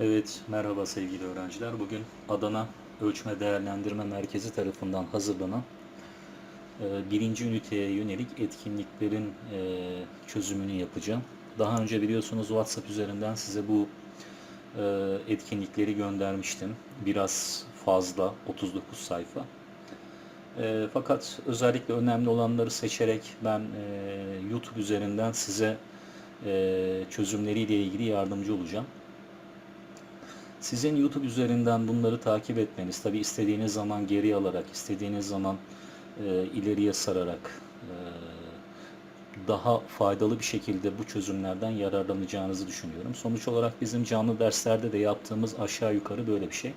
Evet, merhaba sevgili öğrenciler. Bugün Adana Ölçme Değerlendirme Merkezi tarafından hazırlanan e, birinci üniteye yönelik etkinliklerin e, çözümünü yapacağım. Daha önce biliyorsunuz WhatsApp üzerinden size bu e, etkinlikleri göndermiştim. Biraz fazla, 39 sayfa. E, fakat özellikle önemli olanları seçerek ben e, YouTube üzerinden size e, çözümleriyle ilgili yardımcı olacağım. Sizin YouTube üzerinden bunları takip etmeniz, tabi istediğiniz zaman geri alarak, istediğiniz zaman e, ileriye sararak e, daha faydalı bir şekilde bu çözümlerden yararlanacağınızı düşünüyorum. Sonuç olarak bizim canlı derslerde de yaptığımız aşağı yukarı böyle bir şey.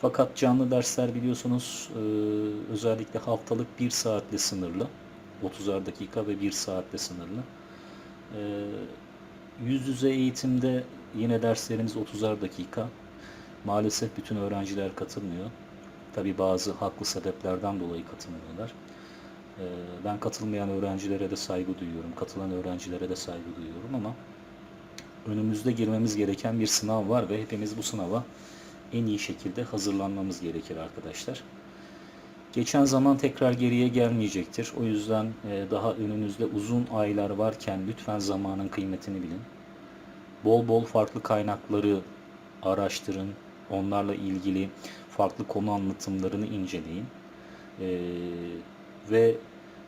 Fakat canlı dersler biliyorsunuz e, özellikle haftalık 1 saatle sınırlı. 30'ar dakika ve 1 saatle sınırlı. E, yüz yüze eğitimde yine derslerimiz 30'ar dakika. Maalesef bütün öğrenciler katılmıyor. Tabi bazı haklı sebeplerden dolayı katılmıyorlar. E, ben katılmayan öğrencilere de saygı duyuyorum. Katılan öğrencilere de saygı duyuyorum ama önümüzde girmemiz gereken bir sınav var ve hepimiz bu sınava en iyi şekilde hazırlanmamız gerekir arkadaşlar. Geçen zaman tekrar geriye gelmeyecektir. O yüzden e, daha önünüzde uzun aylar varken lütfen zamanın kıymetini bilin. Bol bol farklı kaynakları araştırın. Onlarla ilgili farklı konu anlatımlarını inceleyin. E, ve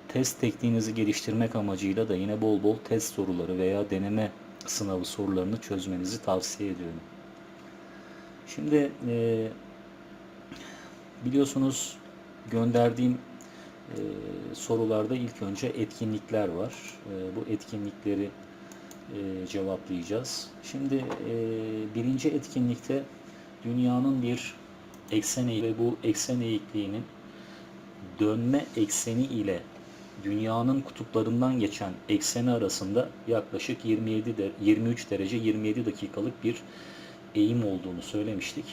test tekniğinizi geliştirmek amacıyla da yine bol bol test soruları veya deneme sınavı sorularını çözmenizi tavsiye ediyorum. Şimdi e, biliyorsunuz gönderdiğim e, sorularda ilk önce etkinlikler var. E, bu etkinlikleri e, cevaplayacağız. Şimdi e, birinci etkinlikte dünyanın bir eksen ve bu eksen eğikliğinin dönme ekseni ile dünyanın kutuplarından geçen ekseni arasında yaklaşık 27 de, 23 derece 27 dakikalık bir eğim olduğunu söylemiştik.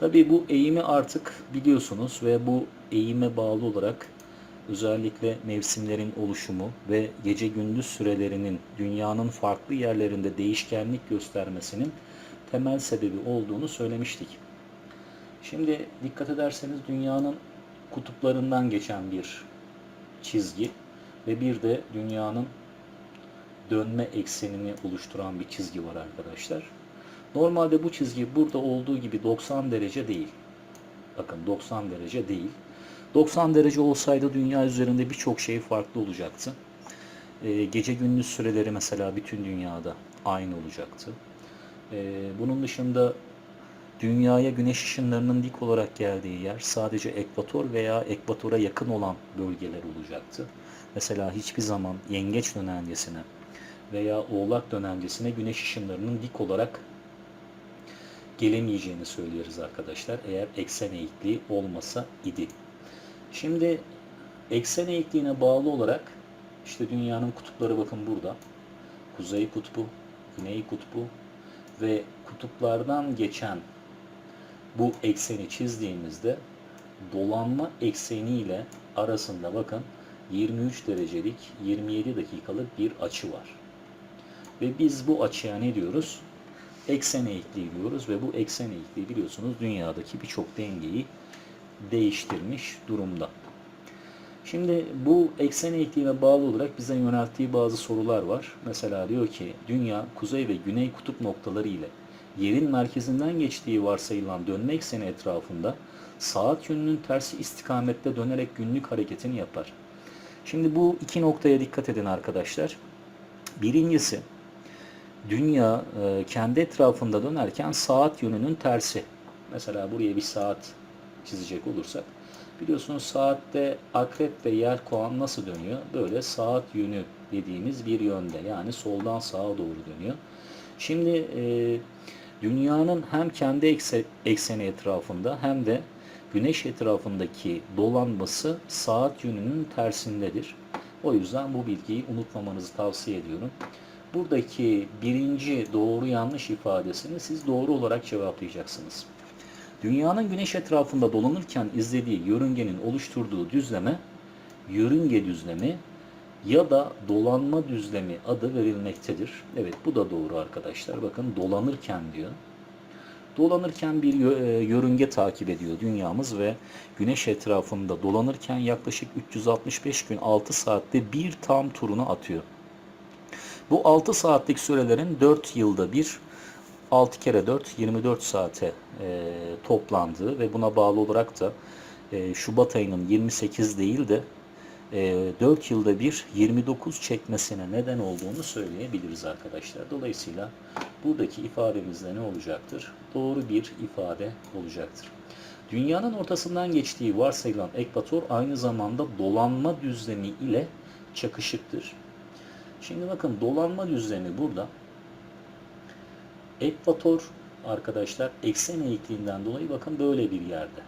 Tabii bu eğimi artık biliyorsunuz ve bu eğime bağlı olarak özellikle mevsimlerin oluşumu ve gece gündüz sürelerinin dünyanın farklı yerlerinde değişkenlik göstermesinin temel sebebi olduğunu söylemiştik. Şimdi dikkat ederseniz dünyanın kutuplarından geçen bir çizgi ve bir de dünyanın dönme eksenini oluşturan bir çizgi var arkadaşlar. Normalde bu çizgi burada olduğu gibi 90 derece değil. Bakın 90 derece değil. 90 derece olsaydı dünya üzerinde birçok şey farklı olacaktı. Ee, gece gündüz süreleri mesela bütün dünyada aynı olacaktı. Ee, bunun dışında dünyaya güneş ışınlarının dik olarak geldiği yer sadece ekvator veya ekvatora yakın olan bölgeler olacaktı. Mesela hiçbir zaman yengeç dönencesine veya oğlak dönencesine güneş ışınlarının dik olarak gelemeyeceğini söyleriz arkadaşlar eğer eksen eğikliği olmasa idi. Şimdi eksen eğikliğine bağlı olarak işte dünyanın kutupları bakın burada. Kuzey kutbu, güney kutbu ve kutuplardan geçen bu ekseni çizdiğimizde dolanma ekseni ile arasında bakın 23 derecelik 27 dakikalık bir açı var. Ve biz bu açıya ne diyoruz? Eksen eğikliği diyoruz ve bu eksen eğikliği biliyorsunuz dünyadaki birçok dengeyi değiştirmiş durumda. Şimdi bu eksen eğikliğine bağlı olarak bize yönelttiği bazı sorular var. Mesela diyor ki dünya kuzey ve güney kutup noktaları ile yerin merkezinden geçtiği varsayılan dönme ekseni etrafında saat yönünün tersi istikamette dönerek günlük hareketini yapar. Şimdi bu iki noktaya dikkat edin arkadaşlar. Birincisi dünya e, kendi etrafında dönerken saat yönünün tersi. Mesela buraya bir saat çizecek olursak biliyorsunuz saatte akrep ve yelkoğan nasıl dönüyor? Böyle saat yönü dediğimiz bir yönde yani soldan sağa doğru dönüyor. Şimdi e, dünyanın hem kendi ekse, ekseni etrafında hem de güneş etrafındaki dolanması saat yönünün tersindedir. O yüzden bu bilgiyi unutmamanızı tavsiye ediyorum. Buradaki birinci doğru yanlış ifadesini siz doğru olarak cevaplayacaksınız. Dünyanın güneş etrafında dolanırken izlediği yörüngenin oluşturduğu düzleme yörünge düzlemi ya da dolanma düzlemi adı verilmektedir. Evet bu da doğru arkadaşlar. Bakın dolanırken diyor. Dolanırken bir e, yörünge takip ediyor dünyamız ve güneş etrafında dolanırken yaklaşık 365 gün 6 saatte bir tam turunu atıyor. Bu 6 saatlik sürelerin 4 yılda bir 6 kere 4 24 saate e, toplandığı ve buna bağlı olarak da e, Şubat ayının 28 değil de e, 4 yılda bir 29 çekmesine neden olduğunu söyleyebiliriz arkadaşlar. Dolayısıyla buradaki ifademizde ne olacaktır? Doğru bir ifade olacaktır. Dünyanın ortasından geçtiği varsayılan ekvator aynı zamanda dolanma düzlemi ile çakışıktır. Şimdi bakın dolanma düzlemi burada. Ekvator arkadaşlar eksen eğikliğinden dolayı bakın böyle bir yerde.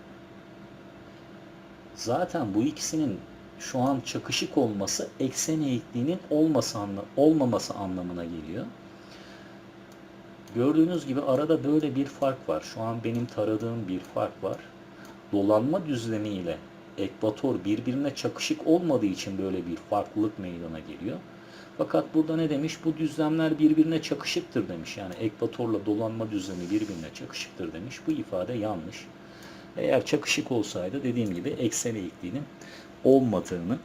Zaten bu ikisinin şu an çakışık olması eksen eğikliğinin olması olmaması anlamına geliyor. Gördüğünüz gibi arada böyle bir fark var. Şu an benim taradığım bir fark var. Dolanma düzlemi ile ekvator birbirine çakışık olmadığı için böyle bir farklılık meydana geliyor. Fakat burada ne demiş? Bu düzlemler birbirine çakışıktır demiş. Yani ekvatorla dolanma düzlemi birbirine çakışıktır demiş. Bu ifade yanlış. Eğer çakışık olsaydı dediğim gibi eksen eğikliğinin olmadığını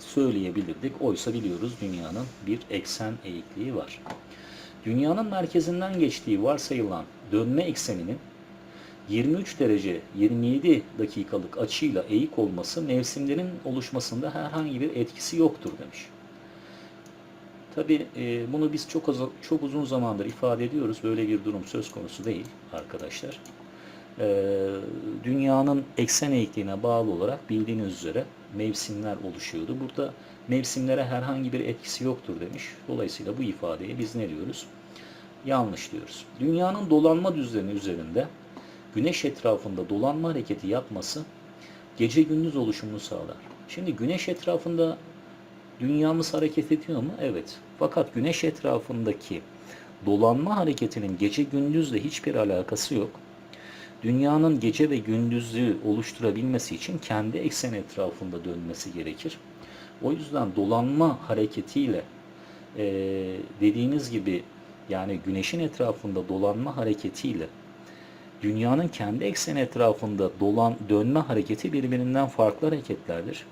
söyleyebilirdik. Oysa biliyoruz dünyanın bir eksen eğikliği var. Dünyanın merkezinden geçtiği varsayılan dönme ekseninin 23 derece 27 dakikalık açıyla eğik olması mevsimlerin oluşmasında herhangi bir etkisi yoktur demiş. Tabi e, bunu biz çok az, çok uzun zamandır ifade ediyoruz. Böyle bir durum söz konusu değil arkadaşlar. E, dünyanın eksen eğikliğine bağlı olarak bildiğiniz üzere mevsimler oluşuyordu. Burada mevsimlere herhangi bir etkisi yoktur demiş. Dolayısıyla bu ifadeye biz ne diyoruz? Yanlış diyoruz. Dünyanın dolanma düzlemi üzerinde güneş etrafında dolanma hareketi yapması gece gündüz oluşumunu sağlar. Şimdi güneş etrafında dünyamız hareket ediyor mu? Evet. Fakat güneş etrafındaki dolanma hareketinin gece gündüzle hiçbir alakası yok. Dünyanın gece ve gündüzü oluşturabilmesi için kendi eksen etrafında dönmesi gerekir. O yüzden dolanma hareketiyle e, dediğiniz gibi yani güneşin etrafında dolanma hareketiyle dünyanın kendi eksen etrafında dolan dönme hareketi birbirinden farklı hareketlerdir.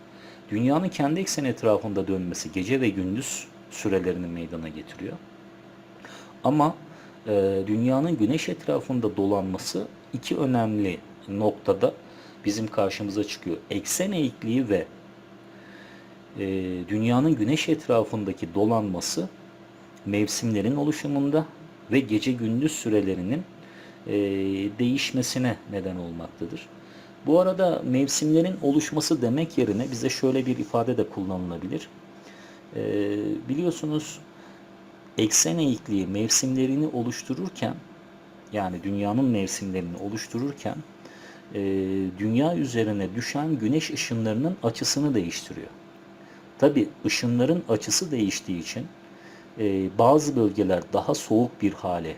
Dünyanın kendi eksen etrafında dönmesi gece ve gündüz sürelerini meydana getiriyor. Ama e, dünyanın güneş etrafında dolanması iki önemli noktada bizim karşımıza çıkıyor. Eksen eğikliği ve e, dünyanın güneş etrafındaki dolanması mevsimlerin oluşumunda ve gece gündüz sürelerinin e, değişmesine neden olmaktadır. Bu arada mevsimlerin oluşması demek yerine bize şöyle bir ifade de kullanılabilir. E, biliyorsunuz eksen eğikliği mevsimlerini oluştururken yani dünyanın mevsimlerini oluştururken e, dünya üzerine düşen güneş ışınlarının açısını değiştiriyor. Tabi ışınların açısı değiştiği için e, bazı bölgeler daha soğuk bir hale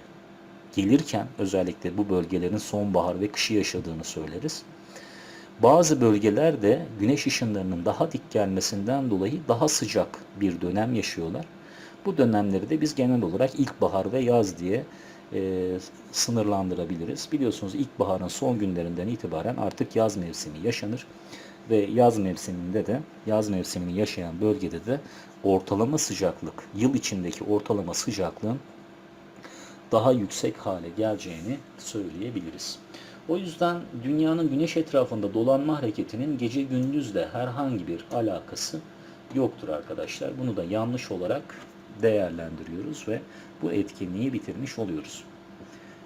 gelirken özellikle bu bölgelerin sonbahar ve kışı yaşadığını söyleriz. Bazı bölgelerde güneş ışınlarının daha dik gelmesinden dolayı daha sıcak bir dönem yaşıyorlar. Bu dönemleri de biz genel olarak ilkbahar ve yaz diye e, sınırlandırabiliriz. Biliyorsunuz ilkbaharın son günlerinden itibaren artık yaz mevsimi yaşanır ve yaz mevsiminde de yaz mevsimini yaşayan bölgede de ortalama sıcaklık, yıl içindeki ortalama sıcaklığın daha yüksek hale geleceğini söyleyebiliriz. O yüzden dünyanın güneş etrafında dolanma hareketinin gece gündüzle herhangi bir alakası yoktur arkadaşlar. Bunu da yanlış olarak değerlendiriyoruz ve bu etkinliği bitirmiş oluyoruz.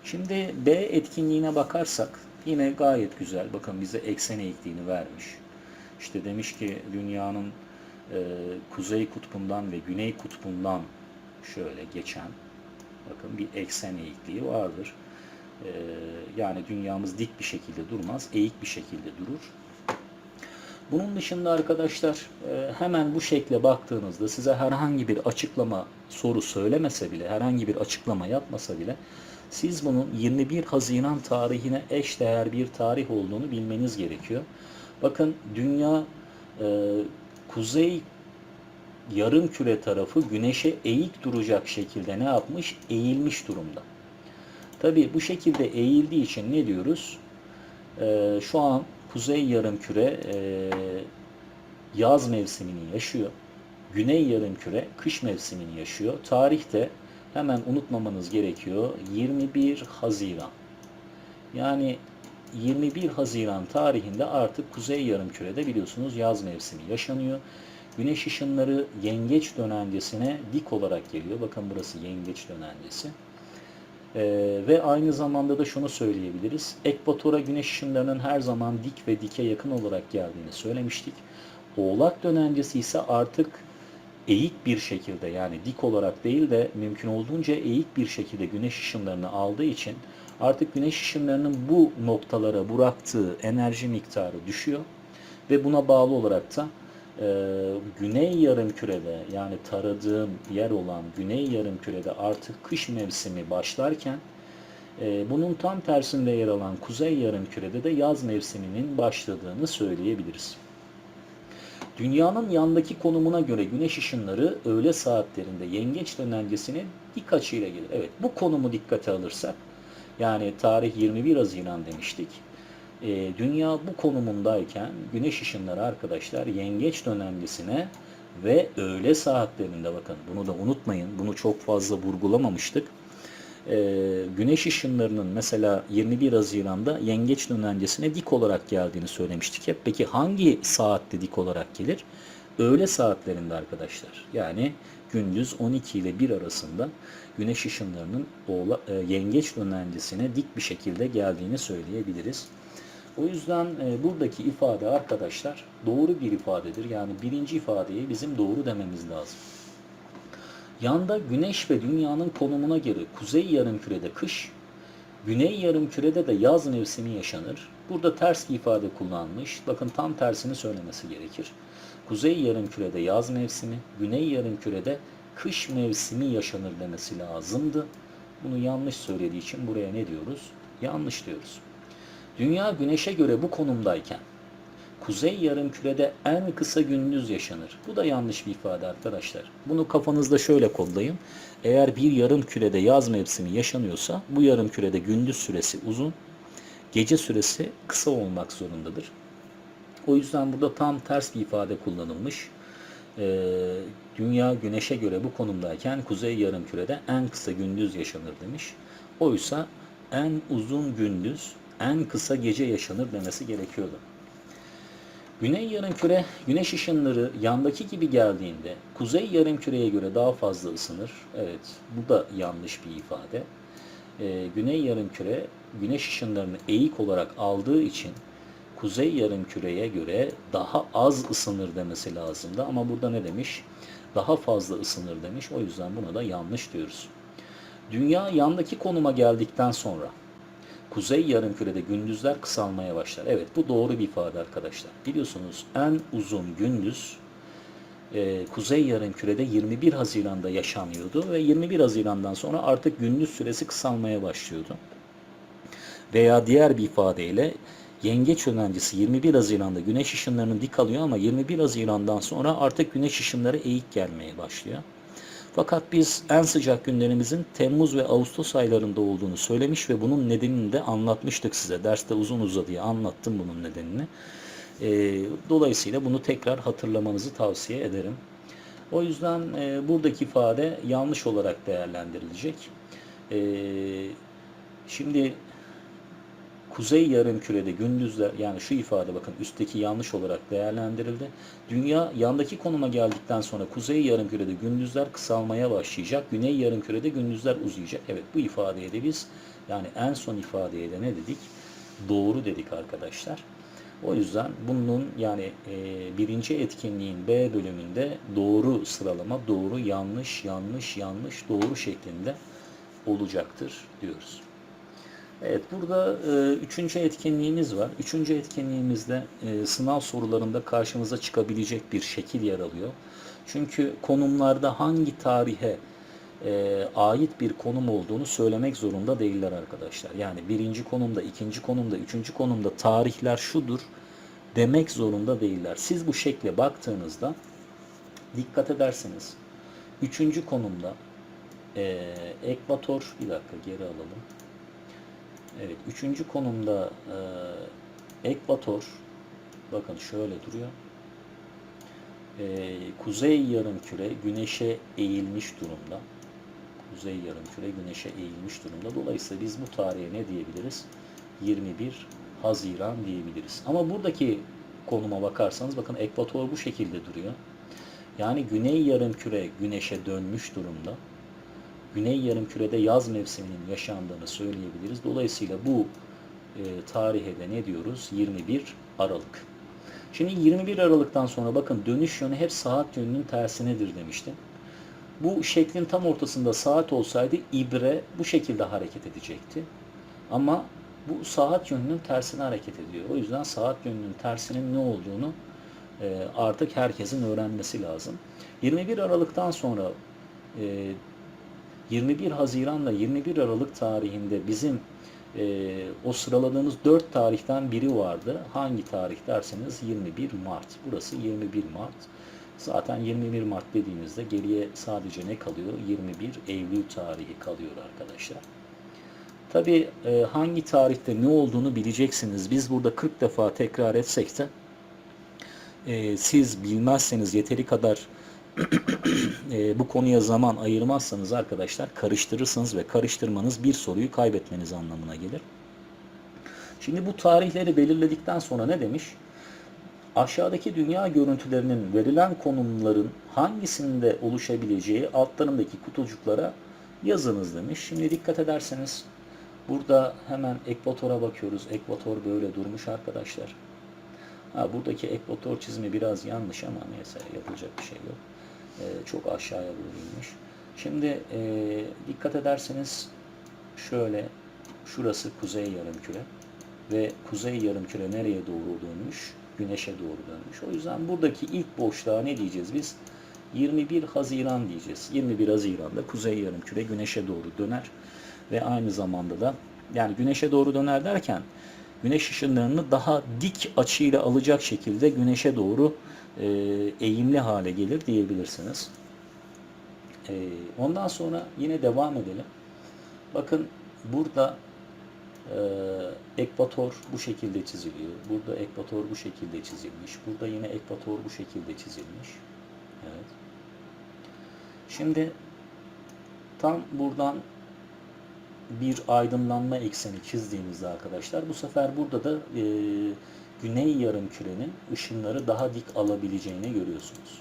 Şimdi B etkinliğine bakarsak yine gayet güzel. Bakın bize eksen eğikliğini vermiş. İşte demiş ki dünyanın e, kuzey kutbundan ve güney kutbundan şöyle geçen bakın bir eksen eğikliği vardır. E, yani dünyamız dik bir şekilde durmaz, eğik bir şekilde durur. Bunun dışında arkadaşlar e, hemen bu şekle baktığınızda size herhangi bir açıklama soru söylemese bile, herhangi bir açıklama yapmasa bile siz bunun 21 Haziran tarihine eş değer bir tarih olduğunu bilmeniz gerekiyor. Bakın dünya e, kuzey yarım küre tarafı güneşe eğik duracak şekilde ne yapmış? Eğilmiş durumda. Tabi bu şekilde eğildiği için ne diyoruz? Ee, şu an kuzey yarım küre e, yaz mevsimini yaşıyor. Güney yarım küre kış mevsimini yaşıyor. Tarihte hemen unutmamanız gerekiyor. 21 Haziran. Yani 21 Haziran tarihinde artık kuzey yarımkürede biliyorsunuz yaz mevsimi yaşanıyor. Güneş ışınları yengeç dönencesine dik olarak geliyor. Bakın burası yengeç dönencesi. Ee, ve aynı zamanda da şunu söyleyebiliriz. Ekvatora güneş ışınlarının her zaman dik ve dike yakın olarak geldiğini söylemiştik. Oğlak dönencesi ise artık eğik bir şekilde yani dik olarak değil de mümkün olduğunca eğik bir şekilde güneş ışınlarını aldığı için artık güneş ışınlarının bu noktalara bıraktığı enerji miktarı düşüyor ve buna bağlı olarak da e, güney yarım kürede yani taradığım yer olan güney yarım kürede artık kış mevsimi başlarken e, bunun tam tersinde yer alan kuzey yarım kürede de yaz mevsiminin başladığını söyleyebiliriz. Dünyanın yandaki konumuna göre güneş ışınları öğle saatlerinde yengeç dönencesine dik açıyla gelir. Evet bu konumu dikkate alırsak yani tarih 21 Haziran demiştik. E, dünya bu konumundayken güneş ışınları arkadaşlar yengeç dönencesine ve öğle saatlerinde bakın bunu da unutmayın. Bunu çok fazla vurgulamamıştık. E, güneş ışınlarının mesela 21 Haziran'da yengeç dönencesine dik olarak geldiğini söylemiştik hep. Peki hangi saatte dik olarak gelir? Öğle saatlerinde arkadaşlar. Yani gündüz 12 ile 1 arasında güneş ışınlarının oğla, e, yengeç dönencesine dik bir şekilde geldiğini söyleyebiliriz. O yüzden e, buradaki ifade arkadaşlar doğru bir ifadedir. Yani birinci ifadeyi bizim doğru dememiz lazım. Yanda güneş ve dünyanın konumuna göre kuzey yarımkürede kış, güney yarımkürede de yaz mevsimi yaşanır. Burada ters bir ifade kullanmış. Bakın tam tersini söylemesi gerekir. Kuzey yarımkürede yaz mevsimi, güney yarımkürede kış mevsimi yaşanır demesi lazımdı. Bunu yanlış söylediği için buraya ne diyoruz? Yanlış diyoruz. Dünya güneşe göre bu konumdayken kuzey yarımkürede en kısa gündüz yaşanır. Bu da yanlış bir ifade arkadaşlar. Bunu kafanızda şöyle kodlayın. Eğer bir yarım kürede yaz mevsimi yaşanıyorsa bu yarım kürede gündüz süresi uzun, gece süresi kısa olmak zorundadır. O yüzden burada tam ters bir ifade kullanılmış. Ee, dünya güneşe göre bu konumdayken kuzey yarımkürede en kısa gündüz yaşanır demiş. Oysa en uzun gündüz, en kısa gece yaşanır demesi gerekiyordu. Güney yarımküre güneş ışınları yandaki gibi geldiğinde kuzey yarımküreye göre daha fazla ısınır. Evet, bu da yanlış bir ifade. Ee, güney yarımküre güneş ışınlarını eğik olarak aldığı için kuzey yarımküreye göre daha az ısınır demesi lazımdı. Ama burada ne demiş? Daha fazla ısınır demiş. O yüzden buna da yanlış diyoruz. Dünya yandaki konuma geldikten sonra kuzey yarımkürede gündüzler kısalmaya başlar. Evet bu doğru bir ifade arkadaşlar. Biliyorsunuz en uzun gündüz e, kuzey yarımkürede 21 Haziran'da yaşanıyordu ve 21 Haziran'dan sonra artık gündüz süresi kısalmaya başlıyordu. Veya diğer bir ifadeyle yengeç önencesi 21 Haziran'da güneş ışınlarının dik alıyor ama 21 Haziran'dan sonra artık güneş ışınları eğik gelmeye başlıyor. Fakat biz en sıcak günlerimizin Temmuz ve Ağustos aylarında olduğunu söylemiş ve bunun nedenini de anlatmıştık size. Derste uzun uzadıya anlattım bunun nedenini. E, dolayısıyla bunu tekrar hatırlamanızı tavsiye ederim. O yüzden e, buradaki ifade yanlış olarak değerlendirilecek. E, şimdi Kuzey yarımkürede gündüzler yani şu ifade bakın üstteki yanlış olarak değerlendirildi. Dünya yandaki konuma geldikten sonra kuzey yarımkürede gündüzler kısalmaya başlayacak. Güney yarımkürede gündüzler uzayacak. Evet bu ifadeye de biz yani en son ifadeye de ne dedik? Doğru dedik arkadaşlar. O yüzden bunun yani e, birinci etkinliğin B bölümünde doğru sıralama, doğru, yanlış, yanlış, yanlış, doğru şeklinde olacaktır diyoruz. Evet burada e, üçüncü etkinliğimiz var. Üçüncü etkinliğimizde e, sınav sorularında karşımıza çıkabilecek bir şekil yer alıyor. Çünkü konumlarda hangi tarihe e, ait bir konum olduğunu söylemek zorunda değiller arkadaşlar. Yani birinci konumda, ikinci konumda, üçüncü konumda tarihler şudur demek zorunda değiller. Siz bu şekle baktığınızda dikkat ederseniz üçüncü konumda e, ekvator bir dakika geri alalım. Evet üçüncü konumda e, ekvator bakın şöyle duruyor. E, kuzey yarımküre güneşe eğilmiş durumda. Kuzey yarımküre güneşe eğilmiş durumda. Dolayısıyla biz bu tarihe ne diyebiliriz? 21 Haziran diyebiliriz. Ama buradaki konuma bakarsanız bakın ekvator bu şekilde duruyor. Yani güney yarımküre güneşe dönmüş durumda. Güney yarımkürede yaz mevsiminin yaşandığını söyleyebiliriz. Dolayısıyla bu e, tarihe de ne diyoruz? 21 Aralık. Şimdi 21 Aralık'tan sonra bakın dönüş yönü hep saat yönünün tersinedir demiştim. Bu şeklin tam ortasında saat olsaydı ibre bu şekilde hareket edecekti. Ama bu saat yönünün tersine hareket ediyor. O yüzden saat yönünün tersinin ne olduğunu e, artık herkesin öğrenmesi lazım. 21 Aralık'tan sonra e, 21 Haziran'la 21 Aralık tarihinde bizim e, o sıraladığımız 4 tarihten biri vardı. Hangi tarih derseniz 21 Mart. Burası 21 Mart. Zaten 21 Mart dediğimizde geriye sadece ne kalıyor? 21 Eylül tarihi kalıyor arkadaşlar. Tabi e, hangi tarihte ne olduğunu bileceksiniz. Biz burada 40 defa tekrar etsek de e, siz bilmezseniz yeteri kadar e, bu konuya zaman ayırmazsanız arkadaşlar karıştırırsınız ve karıştırmanız bir soruyu kaybetmeniz anlamına gelir. Şimdi bu tarihleri belirledikten sonra ne demiş? Aşağıdaki dünya görüntülerinin verilen konumların hangisinde oluşabileceği altlarındaki kutucuklara yazınız demiş. Şimdi dikkat ederseniz burada hemen ekvatora bakıyoruz. Ekvator böyle durmuş arkadaşlar. Ha, buradaki ekvator çizimi biraz yanlış ama neyse yapılacak bir şey yok. Ee, çok aşağıya doğru inmiş. Şimdi e, dikkat ederseniz şöyle şurası kuzey yarımküre ve kuzey yarımküre nereye doğru dönmüş? Güneşe doğru dönmüş. O yüzden buradaki ilk boşluğa ne diyeceğiz biz? 21 Haziran diyeceğiz. 21 Haziran'da kuzey yarımküre güneşe doğru döner ve aynı zamanda da yani güneşe doğru döner derken güneş ışınlarını daha dik açıyla alacak şekilde güneşe doğru e, eğimli hale gelir diyebilirsiniz. E, ondan sonra yine devam edelim. Bakın burada e, ekvator bu şekilde çiziliyor. Burada ekvator bu şekilde çizilmiş. Burada yine ekvator bu şekilde çizilmiş. Evet. Şimdi tam buradan bir aydınlanma ekseni çizdiğimizde arkadaşlar bu sefer burada da e, güney yarımkürenin ışınları daha dik alabileceğini görüyorsunuz.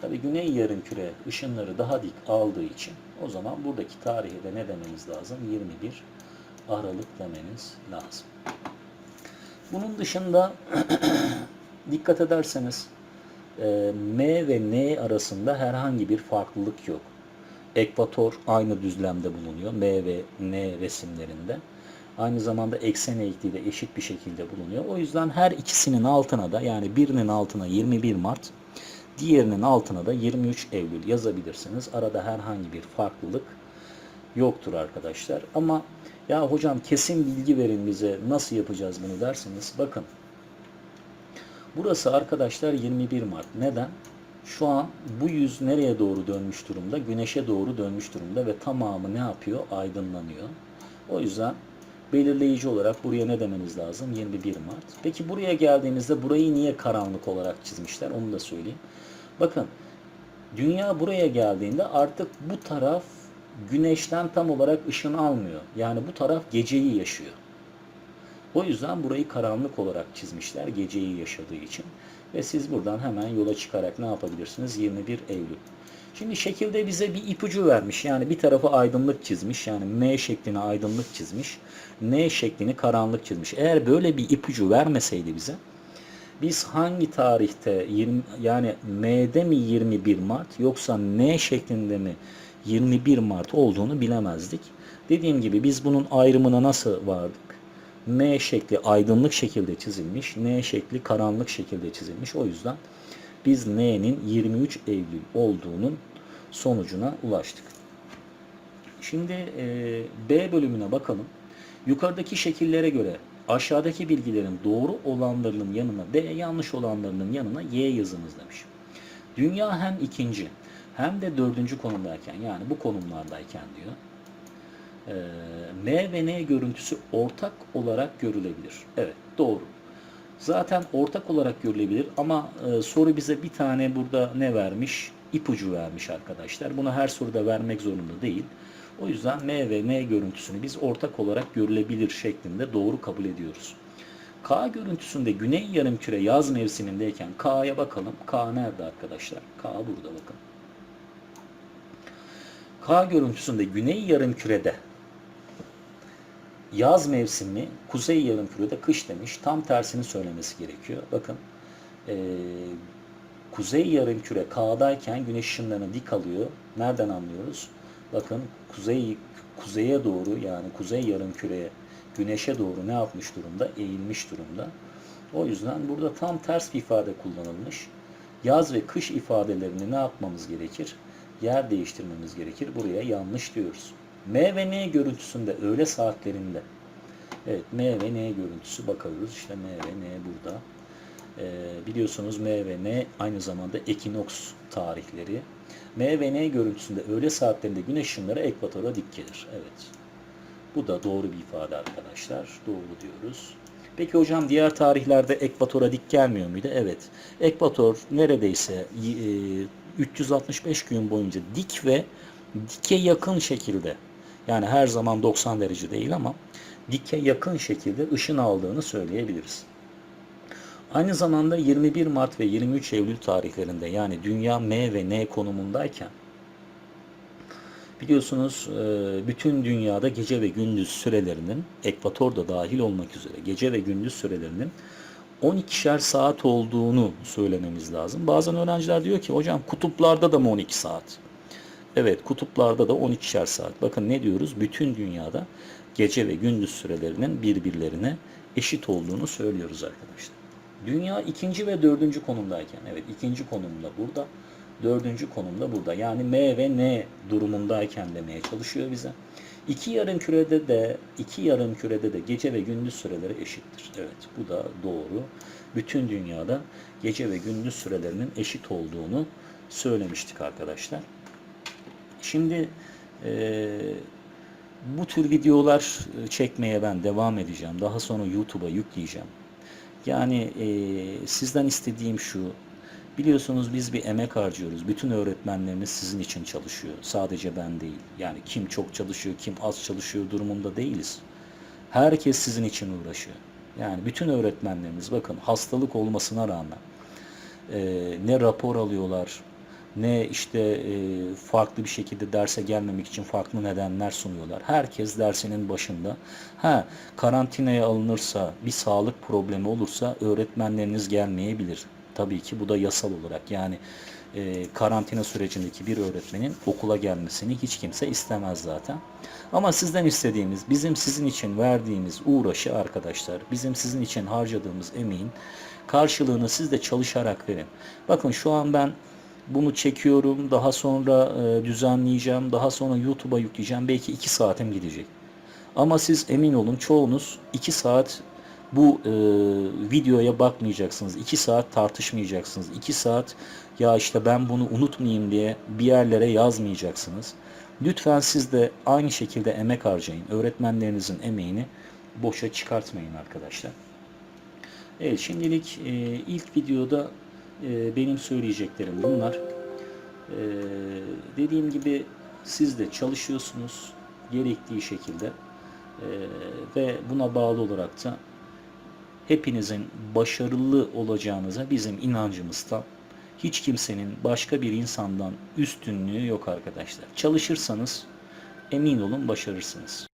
Tabi güney yarımküre ışınları daha dik aldığı için o zaman buradaki tarihe de ne demeniz lazım? 21 Aralık demeniz lazım. Bunun dışında dikkat ederseniz e, M ve N arasında herhangi bir farklılık yok. Ekvator aynı düzlemde bulunuyor. M ve N resimlerinde. Aynı zamanda eksen eğikliği de eşit bir şekilde bulunuyor. O yüzden her ikisinin altına da yani birinin altına 21 Mart, diğerinin altına da 23 Eylül yazabilirsiniz. Arada herhangi bir farklılık yoktur arkadaşlar. Ama ya hocam kesin bilgi verin bize nasıl yapacağız bunu derseniz bakın. Burası arkadaşlar 21 Mart. Neden? Şu an bu yüz nereye doğru dönmüş durumda? Güneşe doğru dönmüş durumda ve tamamı ne yapıyor? Aydınlanıyor. O yüzden belirleyici olarak buraya ne demeniz lazım? 21 Mart. Peki buraya geldiğinizde burayı niye karanlık olarak çizmişler? Onu da söyleyeyim. Bakın dünya buraya geldiğinde artık bu taraf güneşten tam olarak ışın almıyor. Yani bu taraf geceyi yaşıyor. O yüzden burayı karanlık olarak çizmişler geceyi yaşadığı için. Ve siz buradan hemen yola çıkarak ne yapabilirsiniz? 21 Eylül. Şimdi şekilde bize bir ipucu vermiş. Yani bir tarafı aydınlık çizmiş. Yani M şeklini aydınlık çizmiş. N şeklini karanlık çizmiş. Eğer böyle bir ipucu vermeseydi bize biz hangi tarihte 20, yani M'de mi 21 Mart yoksa N şeklinde mi 21 Mart olduğunu bilemezdik. Dediğim gibi biz bunun ayrımına nasıl vardık? M şekli aydınlık şekilde çizilmiş, N şekli karanlık şekilde çizilmiş. O yüzden biz N'nin 23 Eylül olduğunun sonucuna ulaştık. Şimdi e, B bölümüne bakalım. Yukarıdaki şekillere göre aşağıdaki bilgilerin doğru olanlarının yanına B, yanlış olanlarının yanına Y yazınız demiş. Dünya hem ikinci hem de dördüncü konumdayken yani bu konumlardayken diyor e, M ve N görüntüsü ortak olarak görülebilir. Evet doğru. Zaten ortak olarak görülebilir ama e, soru bize bir tane burada ne vermiş? İpucu vermiş arkadaşlar. Bunu her soruda vermek zorunda değil. O yüzden M ve N görüntüsünü biz ortak olarak görülebilir şeklinde doğru kabul ediyoruz. K görüntüsünde güney yarımküre yaz mevsimindeyken K'ya bakalım. K nerede arkadaşlar? K burada bakın. K görüntüsünde güney yarımkürede yaz mevsimi, kuzey yarımkürede kış demiş. Tam tersini söylemesi gerekiyor. Bakın eee, kuzey yarımküre K'dayken güneş ışınlarını dik alıyor. Nereden anlıyoruz? Bakın kuzey kuzeye doğru yani kuzey yarımküreye güneşe doğru ne yapmış durumda? Eğilmiş durumda. O yüzden burada tam ters bir ifade kullanılmış. Yaz ve kış ifadelerini ne yapmamız gerekir? Yer değiştirmemiz gerekir. Buraya yanlış diyoruz. M ve N görüntüsünde öğle saatlerinde Evet M ve N görüntüsü bakıyoruz. İşte M ve N burada. Ee, biliyorsunuz M ve N aynı zamanda ekinoks tarihleri. M ve N görüntüsünde öğle saatlerinde güneş ışınları ekvatora dik gelir. Evet. Bu da doğru bir ifade arkadaşlar. Doğru diyoruz. Peki hocam diğer tarihlerde ekvatora dik gelmiyor muydu? Evet. Ekvator neredeyse e, 365 gün boyunca dik ve dike yakın şekilde yani her zaman 90 derece değil ama dike yakın şekilde ışın aldığını söyleyebiliriz. Aynı zamanda 21 Mart ve 23 Eylül tarihlerinde yani dünya M ve N konumundayken biliyorsunuz e, bütün dünyada gece ve gündüz sürelerinin ekvator da dahil olmak üzere gece ve gündüz sürelerinin 12'şer saat olduğunu söylememiz lazım. Bazen öğrenciler diyor ki hocam kutuplarda da mı 12 saat? Evet kutuplarda da 12'şer saat. Bakın ne diyoruz? Bütün dünyada gece ve gündüz sürelerinin birbirlerine eşit olduğunu söylüyoruz arkadaşlar. Dünya ikinci ve dördüncü konumdayken, evet ikinci konumda burada, dördüncü konumda burada. Yani M ve N durumundayken demeye çalışıyor bize. İki yarım kürede de, iki yarım kürede de gece ve gündüz süreleri eşittir. Evet bu da doğru. Bütün dünyada gece ve gündüz sürelerinin eşit olduğunu söylemiştik arkadaşlar. Şimdi e, bu tür videolar e, çekmeye ben devam edeceğim. Daha sonra YouTube'a yükleyeceğim. Yani e, sizden istediğim şu. Biliyorsunuz biz bir emek harcıyoruz. Bütün öğretmenlerimiz sizin için çalışıyor. Sadece ben değil. Yani kim çok çalışıyor, kim az çalışıyor durumunda değiliz. Herkes sizin için uğraşıyor. Yani bütün öğretmenlerimiz bakın hastalık olmasına rağmen e, ne rapor alıyorlar, ne işte e, farklı bir şekilde derse gelmemek için farklı nedenler sunuyorlar. Herkes dersinin başında. Ha karantinaya alınırsa, bir sağlık problemi olursa öğretmenleriniz gelmeyebilir. Tabii ki bu da yasal olarak yani e, karantina sürecindeki bir öğretmenin okula gelmesini hiç kimse istemez zaten. Ama sizden istediğimiz, bizim sizin için verdiğimiz uğraşı arkadaşlar, bizim sizin için harcadığımız emeğin karşılığını siz de çalışarak verin. Bakın şu an ben bunu çekiyorum, daha sonra e, düzenleyeceğim, daha sonra YouTube'a yükleyeceğim. Belki 2 saatim gidecek. Ama siz emin olun çoğunuz 2 saat bu e, videoya bakmayacaksınız. 2 saat tartışmayacaksınız. 2 saat ya işte ben bunu unutmayayım diye bir yerlere yazmayacaksınız. Lütfen siz de aynı şekilde emek harcayın. Öğretmenlerinizin emeğini boşa çıkartmayın arkadaşlar. Evet şimdilik e, ilk videoda e, benim söyleyeceklerim bunlar. E, dediğim gibi siz de çalışıyorsunuz gerektiği şekilde e, ve buna bağlı olarak da hepinizin başarılı olacağınıza bizim inancımız tam. Hiç kimsenin başka bir insandan üstünlüğü yok arkadaşlar. Çalışırsanız emin olun başarırsınız.